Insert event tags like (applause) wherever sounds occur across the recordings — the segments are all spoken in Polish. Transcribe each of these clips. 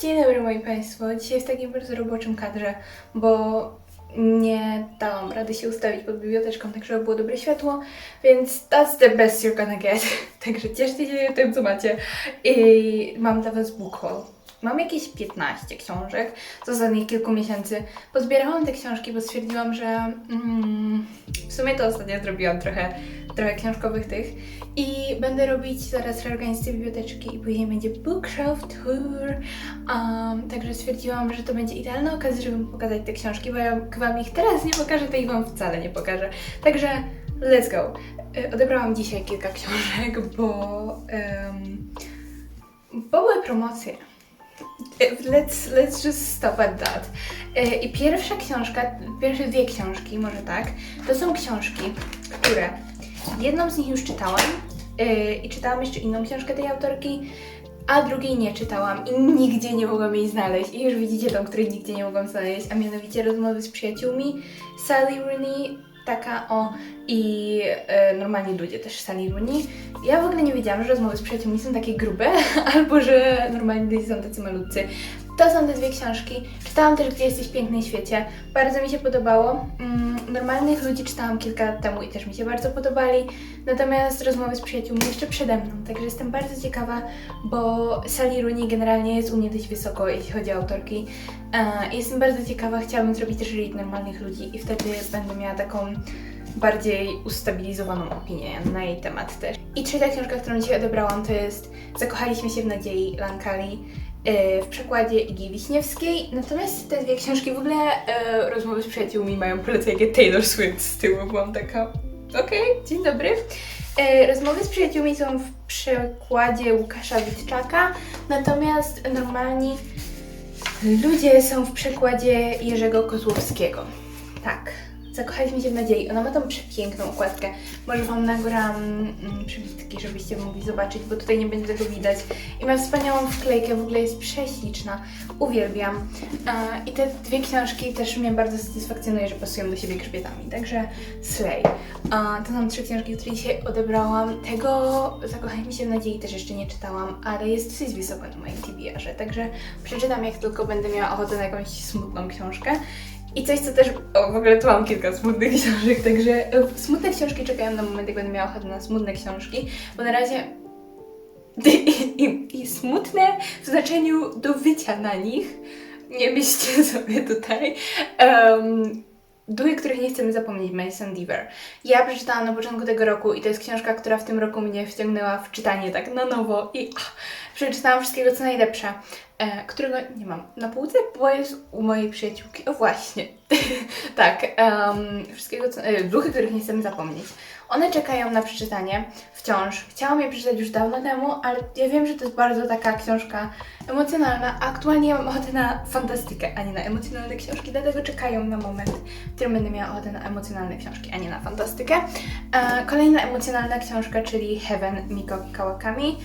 Dzień dobry moi Państwo. Dzisiaj w takim bardzo roboczym kadrze, bo nie dałam rady się ustawić pod biblioteczką, tak żeby było dobre światło, więc that's the best you're gonna get. (laughs) Także cieszcie się tym, co macie. I mam dla Was book haul. Mam jakieś 15 książek z ostatnich kilku miesięcy. Pozbierałam te książki, bo stwierdziłam, że mm, w sumie to ostatnio zrobiłam trochę, trochę książkowych tych i będę robić zaraz reorganizację biblioteczki i później będzie bookshelf tour. Um, także stwierdziłam, że to będzie idealna okazja, żeby pokazać te książki, bo jak wam ich teraz nie pokażę, to ich wam wcale nie pokażę. Także let's go. Y, Odebrałam dzisiaj kilka książek, bo, em, bo były promocje. (laughs) Let's, let's just stop at that. Y, I pierwsza książka, pierwsze dwie książki, może tak, to są książki, które jedną z nich już czytałam y, i czytałam jeszcze inną książkę tej autorki, a drugiej nie czytałam i nigdzie nie mogłam jej znaleźć. I już widzicie tą, której nigdzie nie mogłam znaleźć, a mianowicie rozmowy z przyjaciółmi Sally Rooney, taka o i e, normalni ludzie też Sally Rooney. Ja w ogóle nie wiedziałam, że rozmowy z przyjaciółmi są takie grube, (laughs) albo że normalni ludzie są tacy malutcy. To są te dwie książki. Czytałam też Gdzie jesteś piękny świecie. Bardzo mi się podobało. Mm, normalnych ludzi czytałam kilka lat temu i też mi się bardzo podobali. Natomiast rozmowy z przyjaciółmi jeszcze przede mną. Także jestem bardzo ciekawa, bo Sally Rooney generalnie jest u mnie dość wysoko, jeśli chodzi o autorki. E, jestem bardzo ciekawa, chciałabym zrobić też read normalnych ludzi i wtedy będę miała taką bardziej ustabilizowaną opinię na jej temat też. I trzecia książka, którą dzisiaj odebrałam, to jest Zakochaliśmy się w nadziei Lankali w przekładzie Igi Wiśniewskiej. Natomiast te dwie książki w ogóle e, rozmowy z przyjaciółmi mają polecenie Taylor Swift z tyłu. Byłam taka, okej, dzień dobry. E, rozmowy z przyjaciółmi są w przekładzie Łukasza Witczaka, natomiast normalni ludzie są w przekładzie Jerzego Kozłowskiego. Tak. Zakochaliśmy się w nadziei. Ona ma tą przepiękną okładkę. Może Wam nagram mm, przebitki, żebyście mogli zobaczyć, bo tutaj nie będzie tego widać. I ma wspaniałą wklejkę, w ogóle jest prześliczna. Uwielbiam. E, I te dwie książki też mnie bardzo satysfakcjonuje, że pasują do siebie grzbietami. Także slay. E, to są trzy książki, które dzisiaj odebrałam. Tego Zakochaliśmy się w nadziei też jeszcze nie czytałam, ale jest dosyć wysoko na moim TBR-ze. Także przeczytam, jak tylko będę miała ochotę na jakąś smutną książkę. I coś, co też. O, w ogóle tu mam kilka smutnych (laughs) książek, także e, smutne książki czekają na moment, jak będę miała ochotę na smutne książki, bo na razie. (laughs) I, i, i smutne w znaczeniu do wycia na nich. Nie myślcie (laughs) sobie tutaj. Um, Duchy, których nie chcemy zapomnieć, Mason Deaver. Ja przeczytałam na początku tego roku i to jest książka, która w tym roku mnie wciągnęła w czytanie tak na nowo i ach, przeczytałam wszystkiego co najlepsze, e, którego nie mam na półce, bo jest u mojej przyjaciółki. O właśnie. (laughs) tak, em, wszystkiego co, e, duchy, których nie chcemy zapomnieć. One czekają na przeczytanie wciąż. Chciałam je przeczytać już dawno temu, ale ja wiem, że to jest bardzo taka książka emocjonalna, aktualnie mam ochotę na fantastykę, a nie na emocjonalne książki, dlatego czekają na moment, w którym będę miała ochotę na emocjonalne książki, a nie na fantastykę. E, kolejna emocjonalna książka, czyli Heaven Miko Kawakami.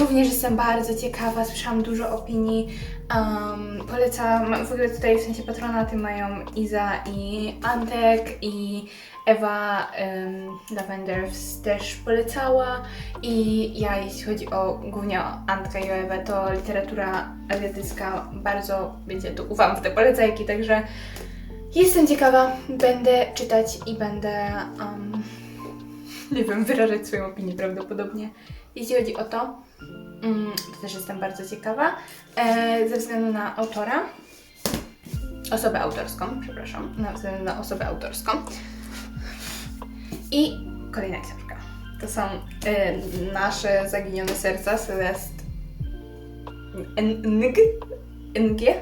Również jestem bardzo ciekawa, słyszałam dużo opinii. Um, polecam, w ogóle tutaj w sensie patronaty mają Iza i Antek i Ewa um, Lavenders też polecała i ja jeśli chodzi o głównie o Antka i o Ewę, to literatura azjatycka bardzo będzie tu ufam w te polecajki, także jestem ciekawa, będę czytać i będę um, nie wiem, wyrażać swoją opinię prawdopodobnie. Jeśli chodzi o to, mm, to też jestem bardzo ciekawa, e, ze względu na autora, osobę autorską, przepraszam, na względu na osobę autorską. I kolejna książka. To są e, nasze zaginione serca, Celest Ng? NG?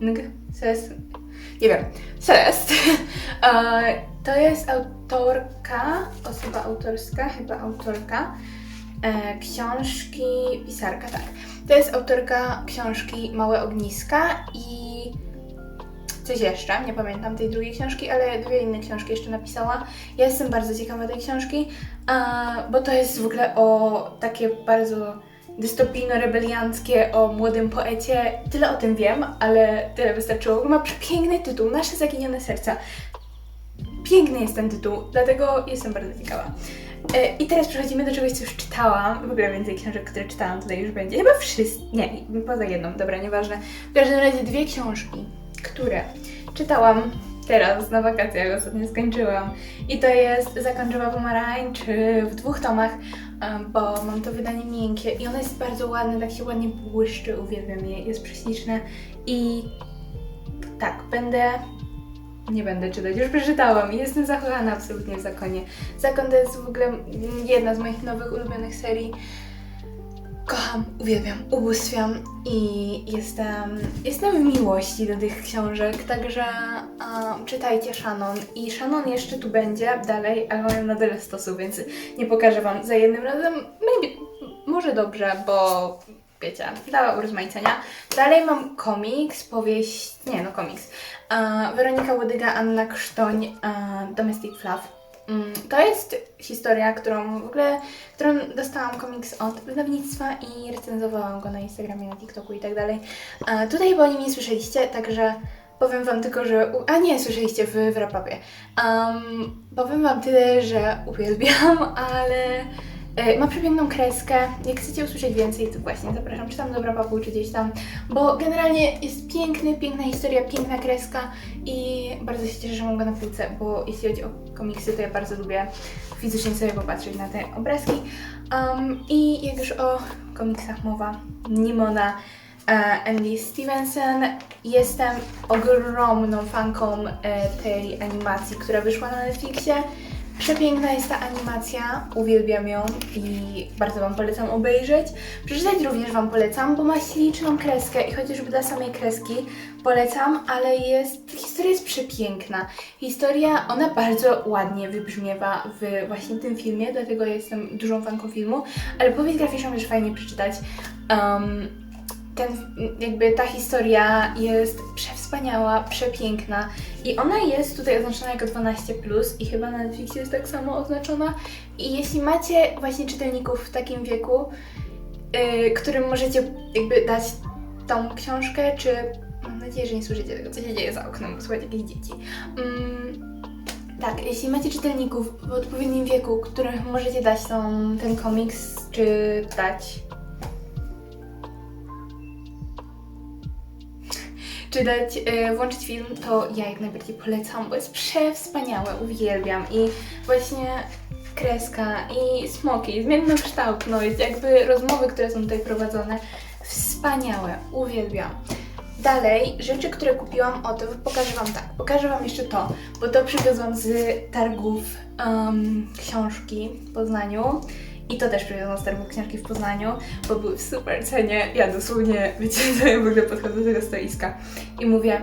Ng? Celest? Nie wiem. Celest. (laughs) To jest autorka, osoba autorska, chyba autorka e, książki, pisarka, tak. To jest autorka książki Małe Ogniska i coś jeszcze, nie pamiętam tej drugiej książki, ale dwie inne książki jeszcze napisała. Ja jestem bardzo ciekawa tej książki, bo to jest w ogóle o takie bardzo dystopijno-rebelianckie o młodym poecie. Tyle o tym wiem, ale tyle wystarczyło. Ma przepiękny tytuł, Nasze zaginione serca. Piękny jest ten tytuł, dlatego jestem bardzo ciekawa. E, I teraz przechodzimy do czegoś, co już czytałam. W ogóle więcej książek, które czytałam tutaj już będzie. Chyba wszystkie. Nie, poza jedną, dobra, nieważne. W każdym razie dwie książki, które czytałam teraz na wakacjach, ostatnio skończyłam. I to jest Zakończyła pomarańczy w dwóch tomach, em, bo mam to wydanie miękkie i ono jest bardzo ładne, tak się ładnie błyszczy, uwielbiam je, jest prześliczne i tak, będę nie będę czytać, już przeczytałam i jestem zakochana absolutnie w Zakonie. Zakon to jest w ogóle jedna z moich nowych ulubionych serii. Kocham, uwielbiam, ubóstwiam i jestem, jestem w miłości do tych książek, także um, czytajcie Shannon. I Shannon jeszcze tu będzie dalej, ale mają na tyle stosu, więc nie pokażę Wam za jednym razem. Maybe, może dobrze, bo wiecie, dla urozmaicenia. Dalej mam komiks, powieść, nie no komiks. Weronika Łodyga, Anna Krztoń, Domestic Fluff. Mm, To jest historia, którą w ogóle, którą dostałam komiks od wydawnictwa i recenzowałam go na Instagramie, na TikToku i tak dalej. Tutaj chyba o nim nie słyszeliście, także powiem Wam tylko, że... u- A nie, słyszeliście w, w rapapie. Um, powiem Wam tyle, że uwielbiam, ale ma przepiękną kreskę. Jak chcecie usłyszeć więcej, to właśnie zapraszam, czy tam do rapapu, czy gdzieś tam, bo generalnie jest piękny, piękna historia, piękna kreska i bardzo się cieszę, że mam go na półce, bo jeśli chodzi o komiksy, to ja bardzo lubię fizycznie sobie popatrzeć na te obrazki. Um, I jak już o komiksach mowa, Nimona e, Andy Stevenson. Jestem ogromną fanką e, tej animacji, która wyszła na Netflixie. Przepiękna jest ta animacja, uwielbiam ją i bardzo Wam polecam obejrzeć. Przeczytać również Wam polecam, bo ma śliczną kreskę i chociażby dla samej kreski polecam, ale jest, historia jest przepiękna. Historia, ona bardzo ładnie wybrzmiewa w właśnie tym filmie, dlatego jestem dużą fanką filmu, ale powieść graficzną też fajnie przeczytać. Um, ten, jakby ta historia jest przewspaniała, przepiękna i ona jest tutaj oznaczona jako 12 i chyba na Netflixie jest tak samo oznaczona. I jeśli macie właśnie czytelników w takim wieku, yy, którym możecie jakby dać tą książkę, czy mam nadzieję, że nie słyszycie tego, co się dzieje za oknem, bo słuchać jakieś dzieci. Mm, tak, jeśli macie czytelników w odpowiednim wieku, których możecie dać tą, ten komiks, czy dać czy dać, e, włączyć film, to ja jak najbardziej polecam, bo jest przewspaniałe, uwielbiam i właśnie kreska i smoki, zmiennokształtność, jakby rozmowy, które są tutaj prowadzone, wspaniałe, uwielbiam. Dalej, rzeczy, które kupiłam, o to pokażę Wam tak, pokażę Wam jeszcze to, bo to przywiozłam z targów em, książki w Poznaniu. I to też przywiozłam z targów książki w Poznaniu, bo były w super cenie. Ja dosłownie, wiecie, (laughs) ja w ogóle podchodzę do tego stoiska i mówię,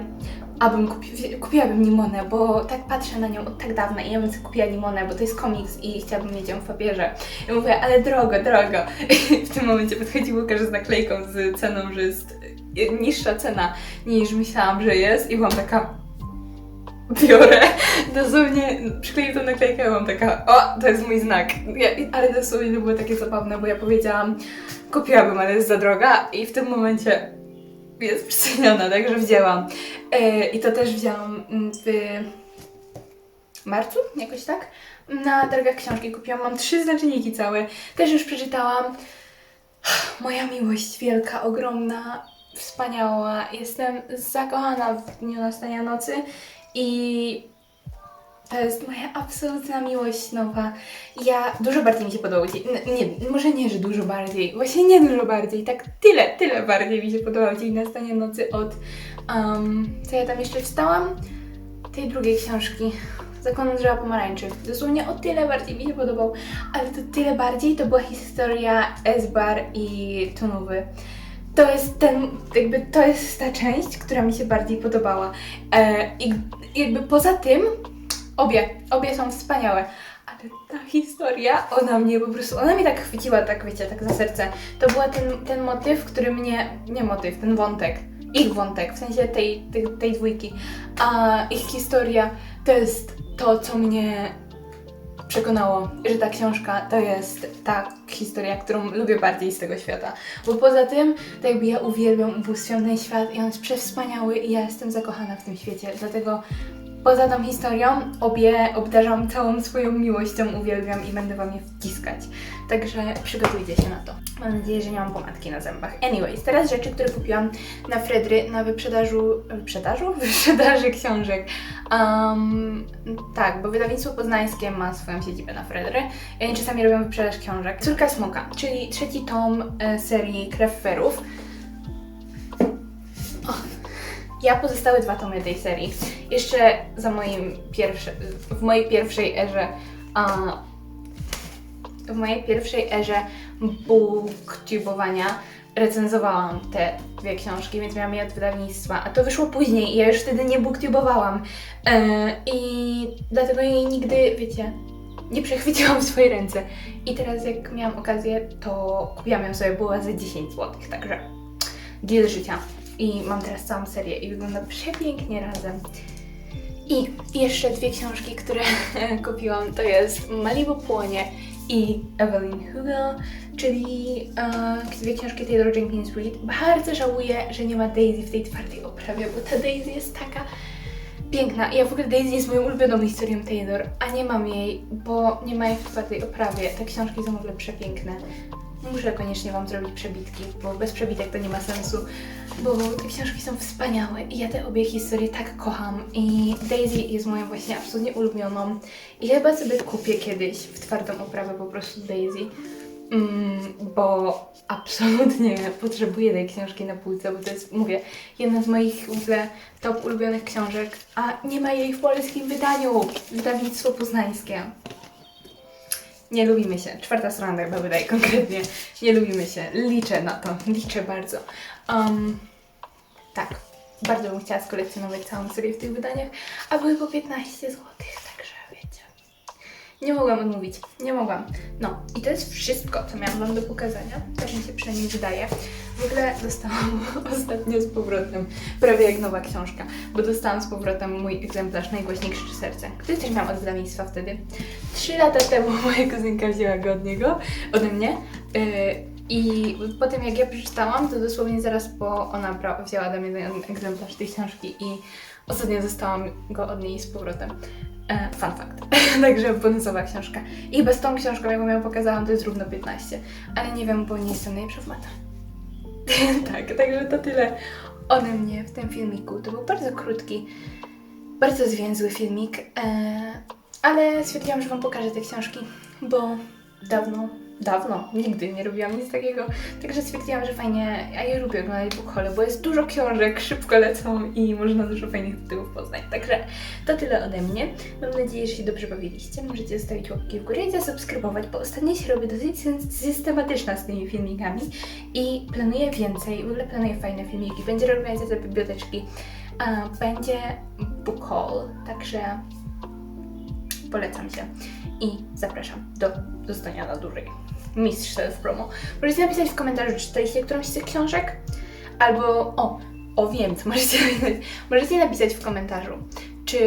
abym kupi, kupiłabym Nimonę, bo tak patrzę na nią od tak dawna i ja bym sobie kupiła Nimonę, bo to jest komiks i chciałabym mieć ją w papierze. I mówię, ale drogo, drogo. (laughs) I w tym momencie podchodzi Łukasz z naklejką z ceną, że jest niższa cena niż myślałam, że jest i byłam taka biorę, dosłownie przykleję tą naklejkę byłam taka, o, to jest mój znak. Ja, ale dosłownie to było takie zabawne, bo ja powiedziałam, kupiłabym, ale jest za droga i w tym momencie jest przeceniona, także wzięłam. E, I to też wzięłam mm, w marcu, jakoś tak, na targach książki kupiłam. Mam trzy znaczniki całe, też już przeczytałam. Moja miłość wielka, ogromna, wspaniała. Jestem zakochana w dniu nastania nocy i to jest moja absolutna miłość nowa. Ja dużo bardziej mi się podobał dzień. n- Nie, może nie, że dużo bardziej. Właśnie nie dużo bardziej. Tak tyle, tyle bardziej mi się podobał dzień nastania nocy od. Um, co ja tam jeszcze wstałam? Tej drugiej książki. Zakon drzewa pomarańczy. Dosłownie o tyle bardziej mi się podobał, ale to tyle bardziej to była historia Esbar i Tunowy. To jest ten, jakby to jest ta część, która mi się bardziej podobała. E, I jakby poza tym, obie, obie są wspaniałe. Ale ta historia, ona mnie po prostu, ona mnie tak chwyciła, tak wiecie, tak za serce. To był ten, ten motyw, który mnie, nie motyw, ten wątek, ich wątek, w sensie tej, tej, tej dwójki, a ich historia to jest to, co mnie przekonało, że ta książka to jest ta historia, którą lubię bardziej z tego świata. Bo poza tym, to jakby ja uwielbiam, ubóstwiam ten świat i on jest przewspaniały i ja jestem zakochana w tym świecie, dlatego Poza tą historią, obie obdarzam całą swoją miłością, uwielbiam i będę Wam je wciskać. Także przygotujcie się na to. Mam nadzieję, że nie mam pomadki na zębach. Anyways, teraz rzeczy, które kupiłam na Fredry na wyprzedażu... Wyprzedażu? (laughs) Wyprzedaży książek. Um, tak, bo wydawnictwo poznańskie ma swoją siedzibę na Fredry i oni czasami robią wyprzedaż książek. Córka Smoka, czyli trzeci tom e, serii Krew Ferów. O, ja pozostałe dwa tomy tej serii. Jeszcze za moim pierwszym, w mojej pierwszej erze, w mojej pierwszej erze booktubeowania recenzowałam te dwie książki, więc miałam je od wydawnictwa, a to wyszło później i ja już wtedy nie booktubowałam. E, I dlatego jej nigdy, wiecie, nie przechwyciłam w swoje ręce. I teraz jak miałam okazję, to kupiłam ją sobie, była za 10 zł, także deal życia. I mam teraz całą serię i wygląda przepięknie razem. I jeszcze dwie książki, które (laughs) kupiłam, to jest Malibu Płonie i Evelyn Hugo, czyli e, dwie książki Taylor Jenkins Reid. Bardzo żałuję, że nie ma Daisy w tej twardej oprawie, bo ta Daisy jest taka piękna. Ja w ogóle Daisy jest moją ulubioną historią Taylor, a nie mam jej, bo nie ma jej w twardej oprawie. Te książki są w ogóle przepiękne. Muszę koniecznie Wam zrobić przebitki, bo bez przebitek to nie ma sensu, bo te książki są wspaniałe i ja te obie historie tak kocham i Daisy jest moją właśnie absolutnie ulubioną i chyba sobie kupię kiedyś w twardą oprawę po prostu Daisy, mm, bo absolutnie potrzebuję tej książki na półce, bo to jest, mówię, jedna z moich w ogóle top ulubionych książek, a nie ma jej w polskim wydaniu, wydawnictwo poznańskie. Nie lubimy się. Czwarta strona chyba wydaje konkretnie. Nie lubimy się. Liczę na to. (laughs) Liczę bardzo. Um, tak. Bardzo bym chciała skolekcjonować całą serię w tych wydaniach, a były po 15 zł, także wiecie. Nie mogłam odmówić. Nie mogłam. No i to jest wszystko, co miałam Wam do pokazania. Tak mi się przynajmniej wydaje. W ogóle dostałam (laughs) ostatnio z powrotem, prawie jak nowa książka, bo dostałam z powrotem mój egzemplarz Najgłośniej krzyczy serce, który też miałam od wydawnictwa wtedy. Trzy lata temu (laughs) moja kuzynka wzięła go od niego, ode mnie. Yy, I po tym jak ja przeczytałam, to dosłownie zaraz po ona wzięła ode mnie ten egzemplarz tej książki i ostatnio dostałam go od niej z powrotem. E, fun fact. (laughs) Także bonusowa książka. I chyba z tą książką, jaką ją pokazałam, to jest równo 15. Ale nie wiem, bo nie jestem najlepsza w matach. (laughs) tak, także to tyle ode mnie w tym filmiku. To był bardzo krótki, bardzo zwięzły filmik, e, ale stwierdziłam, że Wam pokażę te książki, bo dawno, dawno, nigdy nie robiłam nic takiego, także stwierdziłam, że fajnie, a ja lubię oglądać bookhole, bo jest dużo książek, szybko lecą i można dużo fajnych tytułów poznać. Także to tyle ode mnie. Mam nadzieję, że się dobrze bawiliście. Możecie zostawić łapki w górę i zasubskrybować, bo ostatnio się robię dosyć sy- systematyczna z tymi filmikami i planuję więcej, w ogóle planuję fajne filmiki. Będzie reorganizacja biblioteczki, a będzie book haul, także polecam się i zapraszam do zostania na dłużej. Mistrz self promo. Możecie napisać w komentarzu, czy czytaliście którąś z tych książek, albo o, o wiem, co (laughs) możecie napisać. Możecie napisać w komentarzu, czy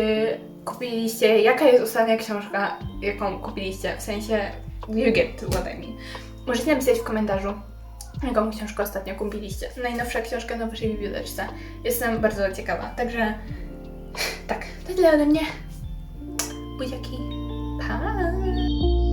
kupiliście, jaka jest ostatnia książka, jaką kupiliście, w sensie you get what I mean. Możecie napisać w komentarzu, jaką książkę ostatnio kupiliście. Najnowsza książka na waszej biblioteczce. Jestem bardzo ciekawa, także tak, to tyle ode mnie. Buziaki, pa!